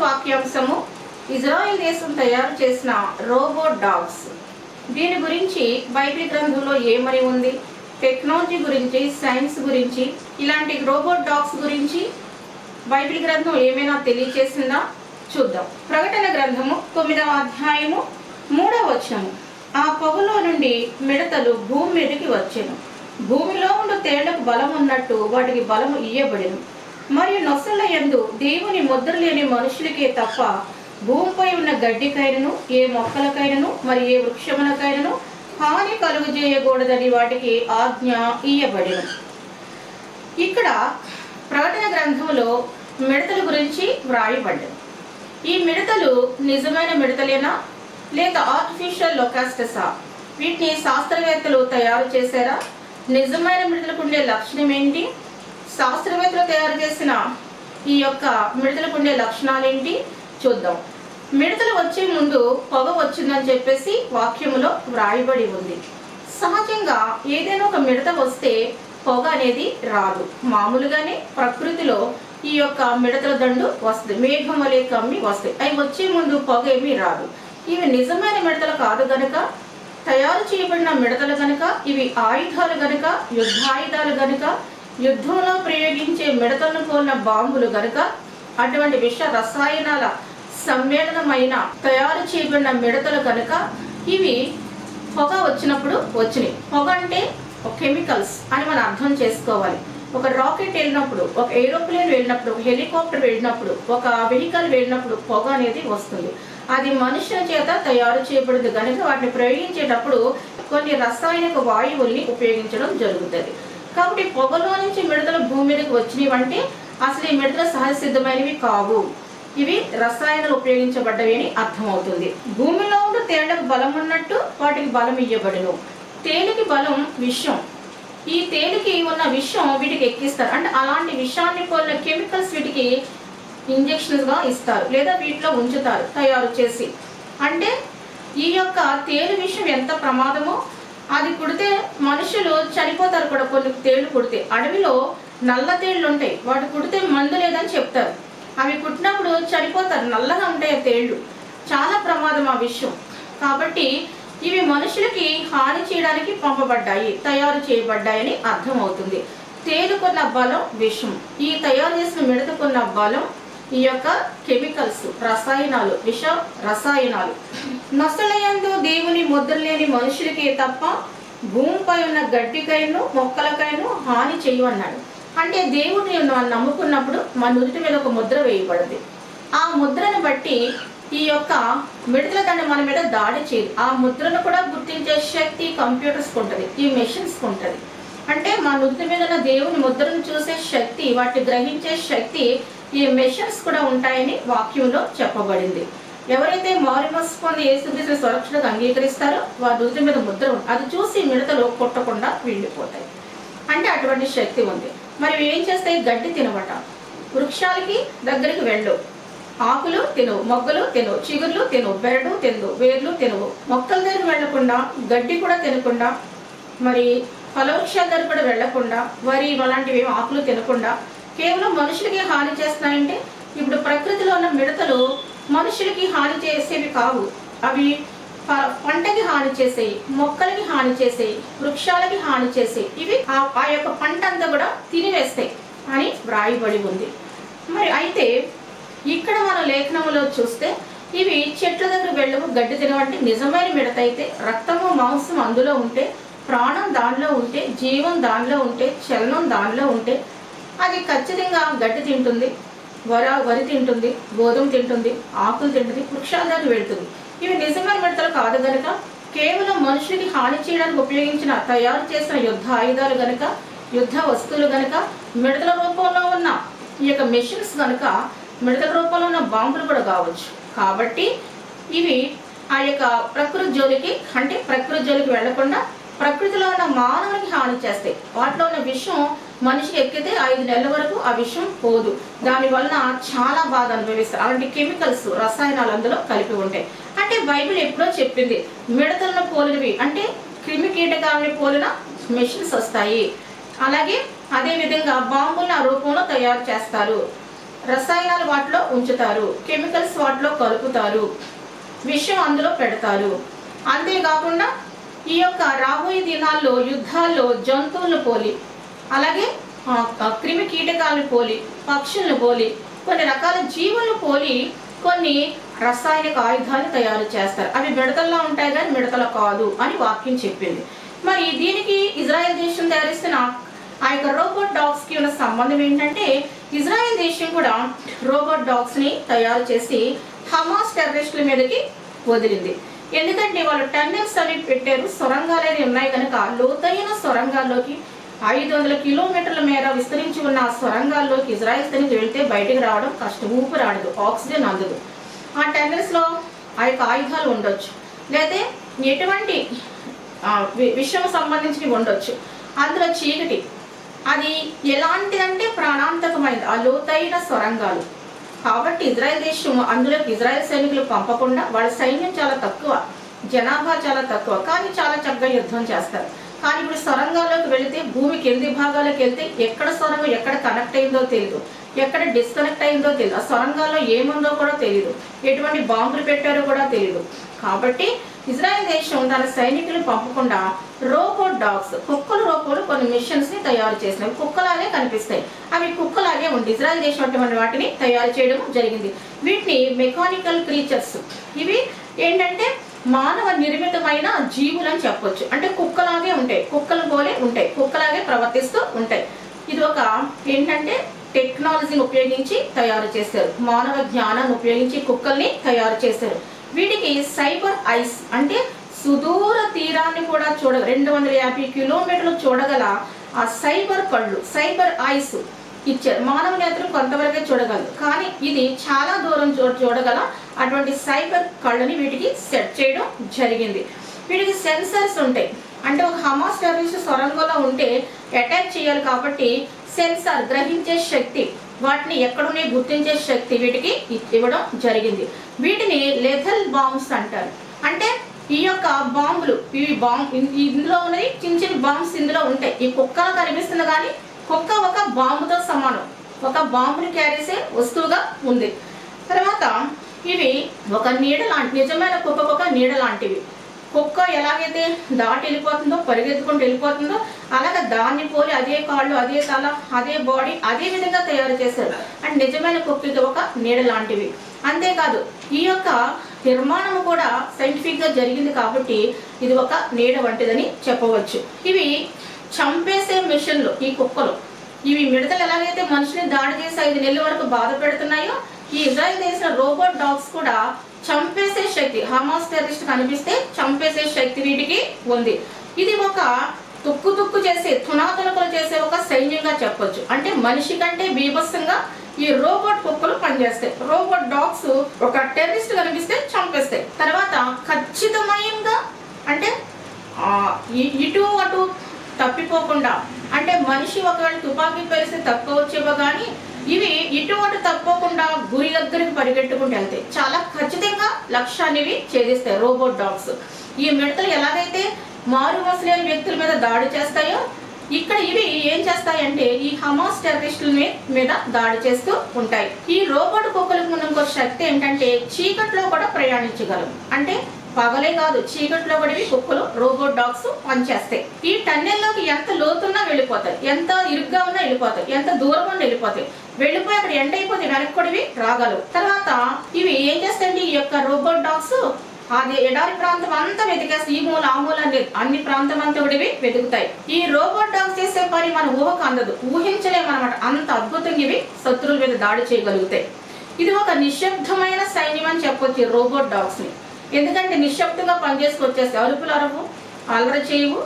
వాక్యాంశము. Israel దేశం తయారు చేసిన రోబోట్ డాగ్స్. దీని గురించి బైబిల్ గ్రంథంలో ఏమని ఉంది? టెక్నాలజీ గురించి సైన్స్ గురించి ఇలాంటి రోబోట్ డాగ్స్ గురించి బైబిల్ గ్రంథం ఏమైనా తెలియచేసిందా? చూద్దాం. ప్రకటన గ్రంథము తొమ్మిదవ అధ్యాయము మూడవ వచ్చాము ఆ పొగలో నుండి మిడతలు భూమి మీదకి వచ్చాను. భూమిలో ఉండు తేళ్ళకు బలం ఉన్నట్టు వాటికి బలము ఇయ్యబడిను. మరియు నొసళ్ళ యందు దేవుని ముద్ర లేని మనుషులకే తప్ప భూమిపై ఉన్న గడ్డికైనను ఏ మొక్కలకైనను మరి ఏ వృక్షములకైనను హాని కలుగజేయకూడదని వాటికి ఆజ్ఞ ఇయ్యబడెను. ఇక్కడ ప్రకటన గ్రంథంలో మిడతల గురించి వ్రాయబడ్డది. ఈ మిడతలు నిజమైన మిడతలేనా? లేక ఆర్టిఫిషియల్ లొకాస్టసా వీటిని శాస్త్రవేత్తలు తయారు చేశారా? నిజమైన మిడతలకు ఉండే లక్షణం ఏంటి? శాస్త్రవేత్తలు తయారు చేసిన ఈ యొక్క మిడతలకు ఉండే లక్షణాలు ఏంటి చూద్దాం. మిడతలు వచ్చే ముందు పొగ వచ్చిందని చెప్పేసి వాక్యములో వ్రాయబడి ఉంది. సహజంగా ఏదైనా ఒక మిడత వస్తే పొగ అనేది రాదు. మామూలుగానే ప్రకృతిలో ఈ యొక్క మిడతల దండు వస్తుంది. మేఘం వలె కమ్మి వస్తాయి. అవి వచ్చే ముందు పొగ ఏమీ రాదు. ఇవి నిజమైన మిడతలు కాదు గనక తయారు చేయబడిన మిడతలు గనక ఇవి ఆయుధాలు గనక యుద్ధాయుధాలు గనక యుద్ధంలో ప్రయోగించే మిడతలను పోలిన బాంబులు గనుక అటువంటి విష రసాయనాల సమ్మేళనమైన తయారు చేయబడిన మిడతలు కనుక ఇవి పొగ వచ్చినప్పుడు వచ్చినాయి. పొగ అంటే ఒక కెమికల్స్ అని మనం అర్థం చేసుకోవాలి. ఒక రాకెట్ వెళ్ళినప్పుడు ఒక ఏరోప్లేన్ వెళ్ళినప్పుడు ఒక హెలికాప్టర్ వెళ్ళినప్పుడు ఒక వెహికల్ వెళ్ళినప్పుడు పొగ అనేది వస్తుంది. అది మనుషుల చేత తయారు చేయబడింది కనుక వాటిని ప్రయోగించేటప్పుడు కొన్ని రసాయనిక వాయువుల్ని ఉపయోగించడం జరుగుతుంది. కాబట్టి పొగలో నుంచి మిడతలు భూమి మీదకి వచ్చినవంటే అసలు ఈ మిడతలు సహజ సిద్ధమైనవి కావు. ఇవి రసాయనాలు ఉపయోగించబడ్డవి అని అర్థమవుతుంది. భూమిలో ఉండే తేళ్ళకు బలం ఉన్నట్టు వాటికి బలం ఇవ్వబడును తేలికి బలం విషం. ఈ తేలికి ఉన్న విషం వీటికి ఎక్కిస్తారు. అంటే అలాంటి విషాన్ని పోలిన కెమికల్స్ వీటికి ఇంజెక్షన్స్గా ఇస్తారు. లేదా వీటిలో ఉంచుతారు తయారు చేసి. అంటే ఈ యొక్క తేలి విషం ఎంత ప్రమాదమో అది కుడితే మనుషులు చనిపోతారు కూడా కొన్ని తేళ్ళు కుడితే. అడవిలో నల్ల తేళ్ళు ఉంటాయి. వాటి కుడితే మందు లేదని చెప్తారు. అవి కుట్టినప్పుడు చనిపోతారు. నల్లగా ఉంటాయి ఆ తేళ్ళు. చాలా ప్రమాదం ఆ విషయం. కాబట్టి ఇవి మనుషులకి హాని చేయడానికి పంపబడ్డాయి తయారు చేయబడ్డాయని అర్థమవుతుంది. తేలుకున్న బలం విషం. ఈ తయారు చేసిన మిడతకున్న బలం ఈ యొక్క కెమికల్స్ రసాయనాలు విష రసాయనాలు. నొసలయందు దేవుని ముద్ర లేని మనుషులకే తప్ప భూమిపై ఉన్న గడ్డికైను మొక్కలకైను హాని చేయమన్నాడు అంటే దేవుని మనం నమ్ముకున్నప్పుడు మన నుదుటి మీద ఒక ముద్ర వేయబడింది. ఆ ముద్రను బట్టి ఈ యొక్క మిడతల దండ మన మీద దాడి చేయదు ఆ ముద్రను కూడా గుర్తించే శక్తి కంప్యూటర్స్కి ఉంటుంది ఈ మెషిన్స్కి ఉంటుంది. అంటే మా నుదుటి మీద ఉన్న దేవుని ముద్రను చూసే శక్తి వాటిని గ్రహించే శక్తి ఈ మెషిన్స్ కూడా ఉంటాయని వాక్యంలో చెప్పబడింది. ఎవరైతే మారిమస్ పొంది యేసుక్రీస్తు సురక్షణగా అంగీకరిస్తారో వారి నుదుటి మీద ముద్ర అది చూసి మిడతలు కొట్టకుండా వెళ్ళిపోతాయి అంటే అటువంటి శక్తి ఉంది. మరి ఏం చేస్తాయి? గడ్డి తినవట. వృక్షాలకి దగ్గరికి వెళ్ళు. ఆకులు తినవు మొగ్గలు తినవు చిగుర్లు తినవు బెరడు తినవు వేర్లు తినవు. మొక్కల దగ్గర వెళ్ళకుండా గడ్డి కూడా తినకుండా మరి ఫలవృక్షాల దగ్గర కూడా వెళ్ళకుండా వరి అలాంటివి ఆకులు తినకుండా కేవలం మనుషులకి హాని చేస్తున్నాయంటే ఇప్పుడు ప్రకృతిలో ఉన్న మిడతలు మనుషులకి హాని చేసేవి కావు. అవి ప- పంటకి హాని చేసేవి మొక్కలకి హాని చేసేవి వృక్షాలకి హాని చేసేవి ఇవి ఆ ఆ యొక్క పంట అంతా కూడా తినివేస్తాయి అని వ్రాయబడి ఉంది. మరి అయితే ఇక్కడ మన లేఖనంలో చూస్తే ఇవి చెట్ల దగ్గర వెళ్ళవు గడ్డి తినవంటే నిజమైన మిడత అయితే రక్తము మాంసం అందులో ఉంటే ప్రాణం దానిలో ఉంటే జీవం దానిలో ఉంటే చలనం దానిలో ఉంటే అది ఖచ్చితంగా గడ్డి తింటుంది వర వరి తింటుంది గోధుమ తింటుంది ఆకులు తింటుంది వృక్షాల దగ్గర వెళుతుంది. ఇవి నిజమైన మిడతలు కాదు గనుక కేవలం మనుషులకి హాని చేయడానికి ఉపయోగించిన తయారు చేసిన యుద్ధ ఆయుధాలు గనక యుద్ధ వస్తువులు గనక మిడతల రూపంలో ఉన్న ఈ యొక్క మెషిన్స్ గనక మిడతల రూపంలో ఉన్న బాంబులు కూడా కావచ్చు. కాబట్టి ఇవి ఆ యొక్క ప్రకృతి జోలికి అంటే ప్రకృతి జోలికి వెళ్ళకుండా ప్రకృతిలో ఉన్న మానవునికి హాని చేస్తాయి. వాటిలో ఉన్న విషం మనిషి ఎక్కితే ఐదు నెలల వరకు ఆ విషయం పోదు. దాని వలన చాలా బాధ అనుభవిస్తారు. అలాంటి కెమికల్స్ రసాయనాలు అందులో కలిపి ఉంటాయి. అంటే బైబిల్ ఎప్పుడో చెప్పింది మిడతలను పోలినవి అంటే క్రిమి కీటకాలని పోలిన మెషిన్స్ వస్తాయి. అలాగే అదే విధంగా బాంబులను ఆ రూపంలో తయారు చేస్తారు. రసాయనాలు వాటిలో ఉంచుతారు కెమికల్స్ వాటిలో కలుపుతారు విషం అందులో పెడతారు. అంతేకాకుండా ఈ యొక్క రాబోయే దినాల్లో యుద్ధాల్లో జంతువులను పోలి అలాగే క్రిమి కీటకాలను పోలి పక్షులను పోలి కొన్ని రకాల జీవులను పోలి కొన్ని రసాయనిక ఆయుధాలు తయారు చేస్తారు. అవి మిడతల్లో ఉంటాయి కానీ మిడతలు కాదు అని వాక్యం చెప్పింది. మరి దీనికి ఇజ్రాయెల్ దేశం తయారిస్తున్న ఆ యొక్క రోబోట్ డాగ్స్కి ఉన్న సంబంధం ఏంటంటే ఇజ్రాయెల్ దేశం కూడా రోబోట్ డాగ్స్ని తయారు చేసి హమాస్ టెర్రరిస్టుల మీదకి వదిలింది. ఎందుకంటే వాళ్ళు టన్నెల్స్ అవి పెట్టారు. సొరంగాలు అనేవి ఉన్నాయి కనుక లోతైన సొరంగాల్లోకి ఐదు వందల కిలోమీటర్ల మేర విస్తరించి ఉన్న ఆ సొరంగాల్లోకి ఇజ్రాయెల్ నుంచి వెళ్తే బయటికి రావడం కష్టం. ఊపిరాడదు ఆక్సిజన్ అందదు. ఆ టెండర్స్లో ఆ యొక్క ఆయుధాలు ఉండొచ్చు. లేదా ఎటువంటి వి- విషయం సంబంధించినవి ఉండొచ్చు. అందులో చీకటి. అది ఎలాంటిదంటే ప్రాణాంతకమైనది. ఆ లోతైన సొరంగాలు. కాబట్టి ఇజ్రాయెల్ దేశం అందులోకి ఇజ్రాయెల్ సైనికులు పంపకుండా వాళ్ళ సైన్యం చాలా తక్కువ. జనాభా చాలా తక్కువ. కానీ చాలా చక్కగా యుద్ధం చేస్తారు. కానీ ఇప్పుడు సొరంగాల్లోకి వెళితే భూమి కింది భాగాలకు వెళ్తే ఎక్కడ సొరంగం ఎక్కడ కనెక్ట్ అయిందో తెలియదు ఎక్కడ డిస్కనెక్ట్ అయిందో తెలియదు ఆ సొరంగాల్లో ఏముందో కూడా తెలియదు ఎటువంటి బాంబులు పెట్టారో కూడా తెలియదు కాబట్టి ఇజ్రాయెల్ దేశం తన సైనికులు పంపకుండా రోబోట్ డాగ్స్ కుక్కల రూపంలో కొన్ని మిషన్స్ని తయారు చేసినవి. కుక్కలాగే కనిపిస్తాయి. అవి కుక్కలాగే ఉంది ఇజ్రాయెల్ దేశం అటువంటి వాటిని తయారు చేయడం జరిగింది. వీటిని మెకానికల్ క్రీచర్స్ ఇవి ఏంటంటే మానవ నిర్మితమైన జీవులు చెప్పొచ్చు. అంటే కుక్కలాగే ఉంటాయి. కుక్కల పోలే ఉంటాయి. కుక్కలాగే ప్రవర్తిస్తూ ఉంటాయి. ఇది ఒక ఏంటంటే టెక్నాలజీని ఉపయోగించి తయారు చేశారు. మానవ జ్ఞానాన్ని ఉపయోగించి కుక్కల్ని తయారు చేశారు. వీటికి సైబర్ ఐస్ అంటే సుదూర తీరాన్ని కూడా చూడ రెండు వందల యాభై కిలోమీటర్లు చూడగల ఆ సైబర్ కళ్ళు సైబర్ ఐస్ ఇచ్చారు. మానవ నేత్రం కొంతవరకే చూడగలదు. కానీ ఇది చాలా దూరం చూ చూడగల అటువంటి సైబర్ కళ్ళని వీటికి సెట్ చేయడం జరిగింది. వీటికి సెన్సర్స్ ఉంటాయి. అంటే ఒక హమాస్ టెర్రరిస్ట్ సొరంగంలో ఉంటే అటాక్ చేయాలి కాబట్టి సెన్సార్ గ్రహించే శక్తి వాటిని ఎక్కడున్నాయి గుర్తించే శక్తి వీటికి ఇవ్వడం జరిగింది. వీటిని లెథల్ బాంబ్స్ అంటారు. అంటే ఈ యొక్క బాంబులు ఇవి బాంబ్ ఇందులో ఉన్నది చిన్న చిన్న బాంబ్స్ ఇందులో ఉంటాయి. ఈ కుక్కలు కనిపిస్తుంది కానీ కుక్క ఒక బాంబుతో సమానం. ఒక బాంబుని క్యారేసే వస్తువుగా ఉంది. తర్వాత ఇవి ఒక నీడ లాంటి నిజమైన కుక్కకు ఒక నీడ లాంటివి. కుక్క ఎలాగైతే దాటి వెళ్ళిపోతుందో పరిగెత్తుకుంటూ వెళ్ళిపోతుందో అలాగే దాన్ని పోలి అదే కాళ్ళు అదే తల అదే బాడీ అదే విధంగా తయారు చేశారు. అండ్ నిజమైన కుక్కకి ఒక నీడ లాంటివి. అంతేకాదు ఈ యొక్క నిర్మాణం కూడా సైంటిఫిక్గా జరిగింది కాబట్టి ఇది ఒక నీడ వంటిదని చెప్పవచ్చు. ఇవి చంపేసే మిషన్లు ఈ కుక్కలు. ఇవి మిడతలు ఎలాగైతే మనిషిని దాడి చేసి ఐదు నెలల వరకు బాధ పెడుతున్నాయో ఈ ఇజ్రాయెల్ చేసిన రోబోట్ డాగ్స్ కూడా చంపేసే శక్తి హమాస్ టెర్రరిస్ట్ కనిపిస్తే చంపేసే శక్తి వీటికి ఉంది. ఇది ఒక తుక్కు తుక్కు చేసే తునాతునకలు చేసే ఒక సైన్యంగా చెప్పొచ్చు. అంటే మనిషి కంటే బీభత్సంగా ఈ రోబోట్ కుక్కలు పనిచేస్తాయి. రోబోట్ డాగ్స్ ఒక టెర్రరిస్ట్ కనిపిస్తే చంపేస్తాయి. తర్వాత ఖచ్చితమయంగా అంటే ఇటు అటు తప్పిపోకుండా. అంటే మనిషి ఒకవేళ తుపాకీ పేలిస్తే వచ్చేవో కానీ ఇవి ఇటువంటి తప్పకుండా గురి దగ్గరికి పరిగెట్టుకుంటూ వెళ్తాయి చాలా ఖచ్చితంగా లక్ష్యాన్ని ఛేదిస్తాయి రోబోట్ డాగ్స్. ఈ మిడతలు ఎలాగైతే మారు లేని వ్యక్తుల మీద దాడి చేస్తాయో ఇక్కడ ఇవి ఏం చేస్తాయంటే ఈ హమాస్ టెర్రరిస్టుల మీద దాడి చేస్తూ ఉంటాయి. ఈ రోబోట్ కుక్కలకు ఉన్న ఇంకో శక్తి ఏంటంటే చీకట్లో కూడా ప్రయాణించగలవు అంటే పగలే కాదు చీకట్లో కూడా కుక్కలు రోబోట్ డాగ్స్ పనిచేస్తాయి. ఈ టన్నెల్లోకి ఎంత లోతున్నా వెళ్ళిపోతాయి. ఎంత ఇరుగ్గా ఉన్నా వెళ్ళిపోతాయి. ఎంత దూరం ఉన్నా వెళ్ళిపోతాయి. వెళ్ళిపోయి అక్కడ ఎండ్ అయిపోతే వెనక్కి కూడా రాగలవు. తర్వాత ఇవి ఏం చేస్తాయండి? ఈ యొక్క రోబోట్ డాగ్స్ అది ఎడారి ప్రాంతం అంతా వెతికేస్తాయి. ఈ మూల ఆ మూల అనేది అన్ని ప్రాంతం అంతా కూడా వెతుకుతాయి. ఈ రోబోట్ డాగ్స్ చేసే పని మన ఊహకు అందదు ఊహించలేమన్నమాట. అంత అద్భుతంగా ఇవి శత్రువుల మీద దాడి చేయగలుగుతాయి. ఇది ఒక నిశ్శబ్దమైన సైన్యం అని చెప్పొచ్చు ఈ రోబోట్ డాగ్స్ని ఎందుకంటే నిశ్శబ్దంగా పనిచేసుకు వచ్చేస్తే అరుపులు అరవు? అలర చేయవు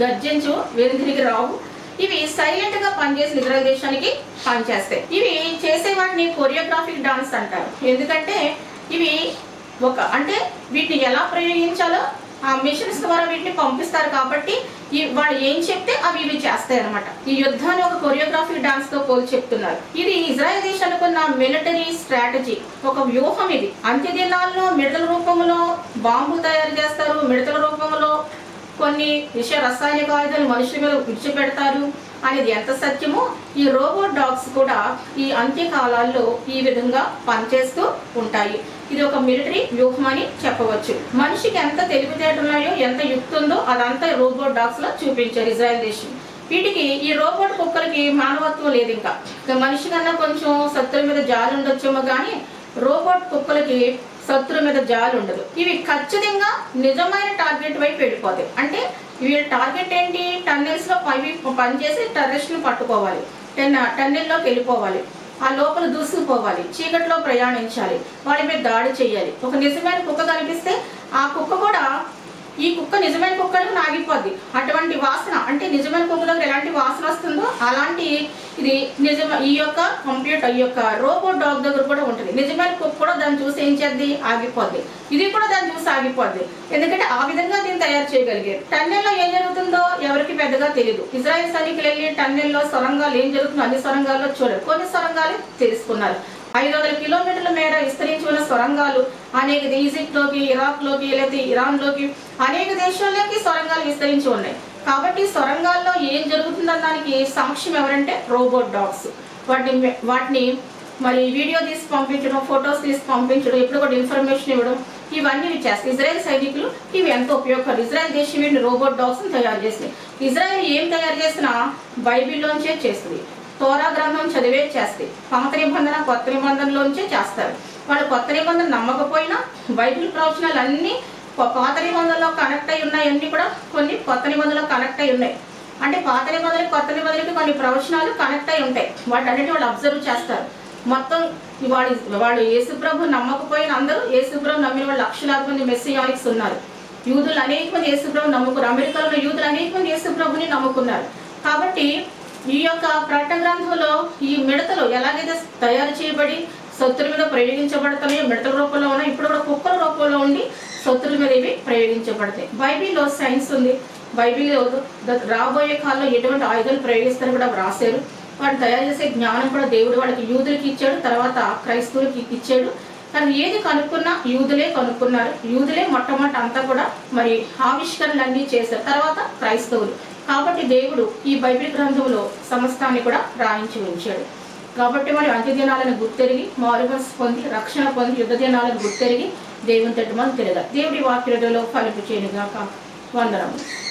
గర్జించు వెనుదిరిగి రావు. ఇవి సైలెంట్గా పనిచేసి నిద్ర దేశానికి పనిచేస్తాయి ఇవి చేసే వాటిని కొరియోగ్రాఫిక్ డాన్స్ అంటారు. ఎందుకంటే ఇవి ఒక అంటే వీటిని ఎలా ప్రయోగించాలో మిషన్స్ ద్వారా వీటిని పంపిస్తారు కాబట్టి వాళ్ళు ఏం చెప్తే అవి ఇవి చేస్తాయి అనమాట ఈ యుద్ధాన్ని ఒక కొరియోగ్రాఫిక్ డాన్స్తో పోల్ చెప్తున్నారు. ఇది ఇజ్రాయెల్ దేశానికి ఉన్న మిలిటరీ స్ట్రాటజీ ఒక వ్యూహం ఇది. అంత్య దినాల్లో మిడతల రూపంలో బాంబులు తయారు చేస్తారు. మిడతల రూపంలో కొన్ని విష రసాయనిక ఆయుధాలు మనుషుల మీద విడిచిపెడతారు. అనేది ఎంత సత్యమో ఈ రోబోట్ డాగ్స్ కూడా ఈ అంత్యకాలాల్లో ఈ విధంగా పనిచేస్తూ ఉంటాయి. ఇది ఒక మిలిటరీ వ్యూహం అని చెప్పవచ్చు. మనిషికి ఎంత తెలివితేటలున్నాయో ఎంత యుక్తి ఉందో అదంతా రోబోట్ డాగ్స్లో చూపించారు ఇజ్రాయెల్ దేశం. వీటికి ఈ రోబోట్ కుక్కలకి మానవత్వం లేదు ఇంకా. మనిషి కన్నా కొంచెం శత్రువు మీద జాలి ఉండొచ్చేమో కానీ రోబోట్ కుక్కలకి సత్తుల మీద జాలి ఉండదు. ఇవి ఖచ్చితంగా నిజమైన టార్గెట్ వైపు వెళ్ళిపోతాయి. అంటే వీళ్ళ టార్గెట్ ఏంటి? టన్నెల్స్లో పవి పనిచేసి టెర్రరిస్ట్ పట్టుకోవాలి. టెన్ టన్నెల్లోకి వెళ్ళిపోవాలి. ఆ లోపల దూసుకుపోవాలి. చీకట్లో ప్రయాణించాలి. వాళ్ళ మీద దాడి చేయాలి. ఒక నిజమైన కుక్క కనిపిస్తే ఆ కుక్క కూడా ఈ కుక్క నిజమైన కుక్కలకు నాగిపోద్ది. అటువంటి వాసన అంటే నిజమైన కుక్క దగ్గర ఎలాంటి వాసన వస్తుందో అలాంటి ఇది నిజమ ఈ యొక్క కంప్యూటర్ ఈ యొక్క రోబోట్ డాగ్ దగ్గర కూడా ఉంటుంది. నిజమైన కుక్క కూడా దాన్ని చూసి ఏం చేద్ది? ఆగిపోద్ది. ఇది కూడా దాన్ని చూసి ఆగిపోద్ది. ఎందుకంటే ఆ విధంగా దీన్ని తయారు చేయగలిగారు టన్నెల్లో ఏం జరుగుతుందో ఎవరికి పెద్దగా తెలియదు ఇజ్రాయెల్ సైనికులు వెళ్ళి టన్నెల్లో సొరంగాలు ఏం జరుగుతుందో అన్ని సొరంగాల్లో చూడరు. కొన్ని సొరంగాలు తెలుసుకున్నారు. ఐదు వందల కిలోమీటర్ల మేర విస్తరించి ఉన్న సొరంగాలు అనేక ఈజిప్ట్లోకి ఇరాక్లోకి లేకపోతే ఇరాన్లోకి అనేక దేశాల్లోకి సొరంగాలు విస్తరించి ఉన్నాయి. కాబట్టి సొరంగాల్లో ఏం జరుగుతుందన్న దానికి సాక్ష్యం ఎవరంటే రోబోట్ డాగ్స్. వాటిని వాటిని మరి వీడియో తీసి పంపించడం ఫొటోస్ తీసి పంపించడం ఎప్పుడు కూడా ఇన్ఫర్మేషన్ ఇవ్వడం ఇవన్నీ చేస్తాయి ఇజ్రాయెల్ సైనికులు ఇవి ఎంతో ఉపయోగకరం ఇజ్రాయెల్ దేశం రోబోట్ డాగ్స్ తయారు చేస్తాయి ఇజ్రాయెల్ ఏం తయారు చేసినా బైబిల్లోంచే చేస్తుంది. తోరా గ్రంథం చదివే చేస్తాయి పాత నిబంధన కొత్త నిబంధనలోంచే చేస్తారు. వాళ్ళు కొత్త నిబంధన నమ్మకపోయినా బైబిల్ ప్రవచనాలు అన్నీ పాత నిబంధనలో కనెక్ట్ అయి ఉన్నాయన్నీ కూడా కొన్ని కొత్త నిబంధనలో కనెక్ట్ అయి ఉన్నాయి. అంటే పాత నిబంధన కొత్త నిబంధనకి కొన్ని ప్రవచనాలు కనెక్ట్ అయి ఉంటాయి. వాటన్నిటి వాళ్ళు అబ్జర్వ్ చేస్తారు. మొత్తం వాడు వాడు యేసుప్రభు నమ్మకపోయిన అందరూ యేసుప్రభు నమ్మిన వాళ్ళు లక్షలాది మంది మెస్సియానిక్స్ ఉన్నారు. యూదులు అనేక మంది యేసుప్రభు నమ్ముకున్నారు అమెరికాలో యూదులు అనేక మంది యేసుప్రభుని నమ్ముకున్నారు. కాబట్టి ఈ యొక్క ప్రకటన గ్రంథంలో ఈ మిడతలు ఎలాగైతే తయారు చేయబడి శత్రుల మీద ప్రయోగించబడుతున్నాయో మిడతల రూపంలో ఉన్నాయి ఇప్పుడు కూడా కుక్కల రూపంలో ఉండి శత్రుల మీద ఇవి ప్రయోగించబడతాయి. బైబిల్లో సైన్స్ ఉంది. బైబిల్ రాబోయే కాలంలో ఎటువంటి ఆయుధాలు ప్రయోగిస్తారని కూడా రాశారు. వాటిని తయారు చేసే జ్ఞానం కూడా దేవుడు వాళ్ళకి యూదులకి ఇచ్చాడు తర్వాత క్రైస్తవులకి ఇచ్చాడు. తను ఏది కనుక్కున్నా యూదులే కనుక్కున్నారు. యూదులే మొట్టమొదటి అంతా కూడా మరి ఆవిష్కరణలన్నీ చేశారు. తర్వాత క్రైస్తవులు. కాబట్టి దేవుడు ఈ బైబిల్ గ్రంథంలో సమస్తాన్ని కూడా రాయించి ఉంచాడు. కాబట్టి మరి అంత్య దినాలను గుర్తెరిగి మారుమనసు పొంది రక్షణ పొంది యుద్ధ దినాలను గుర్తెరిగి దేవుని తట్టు మనం తిరగాలి. దేవుడి వాక్యులలో ఫలిపు చేయనుగాక. వందనము